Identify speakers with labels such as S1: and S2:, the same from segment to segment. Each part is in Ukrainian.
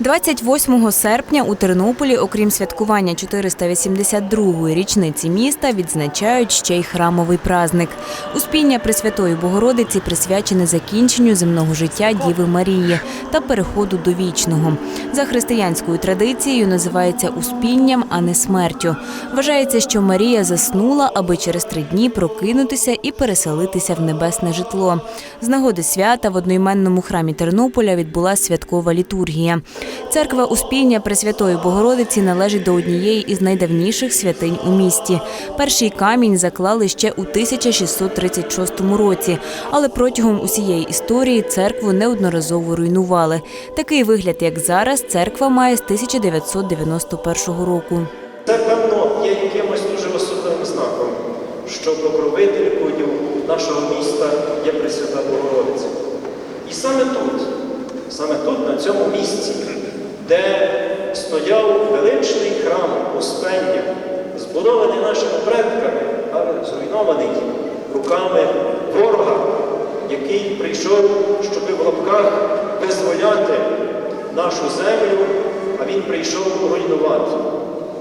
S1: 28 серпня у Тернополі, окрім святкування 482-ї річниці міста, відзначають ще й храмовий праздник. Успіння Пресвятої Богородиці присвячене закінченню земного життя Діви Марії та переходу до вічного. За християнською традицією називається успінням, а не смертю. Вважається, що Марія заснула, аби через три дні прокинутися і переселитися в небесне житло. З нагоди свята в одноіменному храмі Тернополя відбулася святкова літургія. Церква Успіння Пресвятої Богородиці належить до однієї із найдавніших святинь у місті. Перший камінь заклали ще у 1636 році, але протягом усієї історії церкву неодноразово руйнували. Такий вигляд, як зараз, церква має з 1991 року.
S2: Це, певно, є якимось дуже особливим знаком, що покровителькою нашого міста є Пресвята Богородиця. І саме тут, саме тут, на цьому місці, де стояв величний храм Успення, збудований нашими предками, але зруйнований руками ворога, який прийшов, щоби в лапках визволяти нашу землю, а він прийшов руйнувати.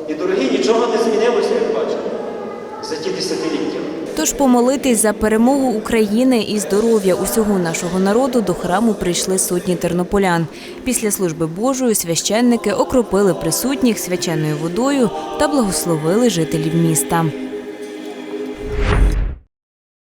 S2: І, дорогі, нічого не змінилося, як бачите, за ті десятиліття.
S1: Тож помолитись за перемогу України і здоров'я усього нашого народу до храму прийшли сотні тернополян. Після служби Божої священники окропили присутніх свяченою водою та благословили жителів міста.